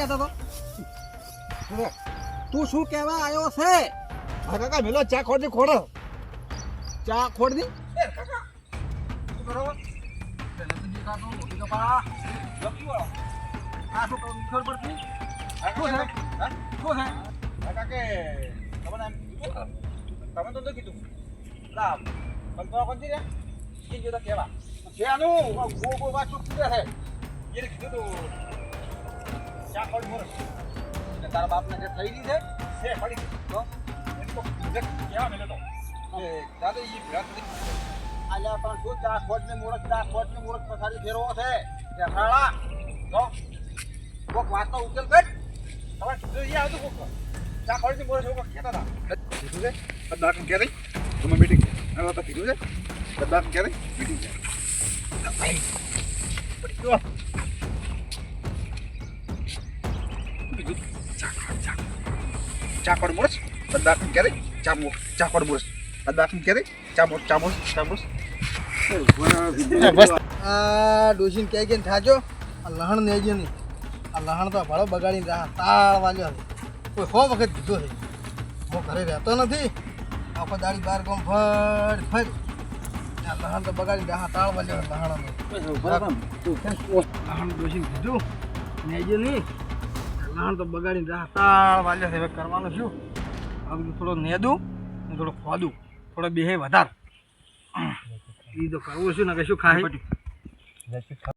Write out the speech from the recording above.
કહેતો તો? તું શું કહેવા આવ્યો છે? હા કાકા મેલો ચા ખોટ ખોડો. ચા ખોડ દી કાકા કે તમને એમ કીધું તમે તો કીધું. પણ તો કોણ રે? એ જોતા કેવા. છે આનું ગો ગો વાત ચૂક છે? એ કીધું તું ચા ખોટ મોર એટલે તારા બાપને જે થઈ ગઈ છે છે પડી તો એને તો કેવા મેલે તો? દાદા પણ શું ચા ખોટ ને મુરત ચા ખોટ ને પથારી ફેરવો છે? કે ખાડા તો કોક વાતનો ઉકેલ કર. હવે આવતું કોક ચા ખોટ ને કહેતા હતા. કીધું છે? બધા કેમ કે તમે મીટિંગ હવે તો કીધું છે? બધા કેમ મીટિંગ છે. બધા કેમ કે ચામો ચાકડ મોરસ બધા કેમ કે ચામો ચામો ચામો બસ. આ ડોશીને કહે કે થાજો આ લહણ ને નહીં. આ લહણ તો ભાડો બગાડીને રાહ તાળ વાલ્યો છે. કોઈ હો વખત દીધો છે. હું ઘરે રહેતો નથી. આખો દાડી બાર ગામ ફર ફર આ લહણ તો બગાડીને રાહ તાળ વાલ્યો લહણ લહણ ડોશીને કીધું. નેજો નહીં. લહણ તો બગાડીને રાહ તાળ વાલ્યા હવે કરવાનું શું? હવે બધું થોડો નેદું અને થોડો ખોદું. થોડો બેહે વધાર. એ તો કરવું શું ને કે શું ખાય